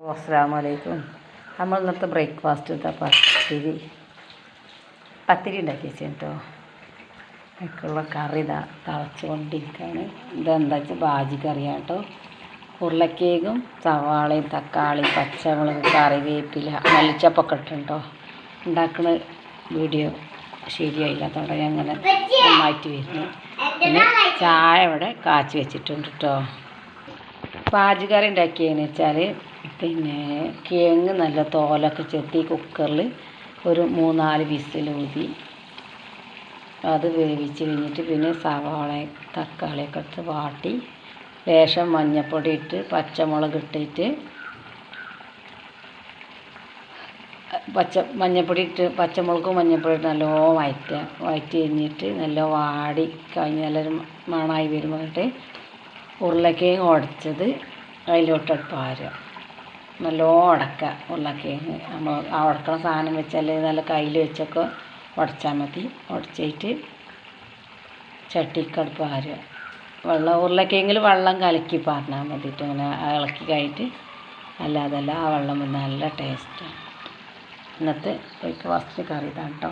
അസ്സാം വലൈക്കും നമ്മൾ ഇന്നത്തെ ബ്രേക്ക്ഫാസ്റ്റ് എന്താ പത്തിരി? പത്തിരി ഉണ്ടാക്കി വെച്ചു കേട്ടോ കറി ഇതാ തളച്ചുകൊണ്ടിരിക്കുകയാണ് ഇതെന്താ വെച്ചാൽ ബാജി കറിയാണ് കേട്ടോ ഉരുളക്കേക്കും സവാളയും തക്കാളി പച്ചമുളക് കറിവേപ്പില മല്ലിച്ചപ്പൊക്കെ ഇട്ടുണ്ടോ ഉണ്ടാക്കുന്ന വീഡിയോ ശരിയായില്ലാത്തതുകൊണ്ട് ഞാൻ അങ്ങനെ നന്നായിട്ട് വരുന്നു. പിന്നെ ചായ ഇവിടെ കാച്ചി വെച്ചിട്ടുണ്ട് കേട്ടോ പാചകറി ഉണ്ടാക്കിയതെന്ന് വെച്ചാൽ പിന്നെ കിഴങ്ങ് നല്ല തോലൊക്കെ ചെത്തി കുക്കറിൽ ഒരു മൂന്നാൽ വിസിലൂതി അത് വേവിച്ച് കഴിഞ്ഞിട്ട് പിന്നെ സവാള തക്കാളിയൊക്കെ ഇട്ട് വാട്ടി. ലേശം മഞ്ഞപ്പൊടി ഇട്ട് പച്ചമുളക് ഇട്ടിട്ട് പച്ച മഞ്ഞപ്പൊടി ഇട്ട് പച്ചമുളകും മഞ്ഞപ്പൊടി ഇട്ട് നല്ലോണം വഴറ്റുക വഴറ്റി കഴിഞ്ഞിട്ട് നല്ല വാടി കഴിഞ്ഞ് നല്ലൊരു മണമായി വരുമ്പോൾ ഉരുളക്കിഴങ്ങ് ഉടച്ചത് അതിലോട്ട് പാരുക. നല്ലോണം ഉടക്കുക ഉരുളക്കിഴങ്ങ് നമ്മൾ ആ ഉടക്കണ സാധനം വെച്ചാൽ നല്ല കയ്യിൽ വെച്ചൊക്കെ ഉടച്ചാൽ മതി. ഉടച്ചിട്ട് ചട്ടിക്കടുപ്പ് ആരുക വെള്ളം ഉരുളക്കിഴങ്ങിൽ വെള്ളം കലക്കി പാർന്നാൽ മതിയിട്ട് അങ്ങനെ ഇളക്കി കഴിഞ്ഞിട്ട് അല്ലാതല്ല ആ വെള്ളം നല്ല ടേസ്റ്റാണ് ഇന്നത്തെ വസ്തു കറി ഇതാണ് കേട്ടോ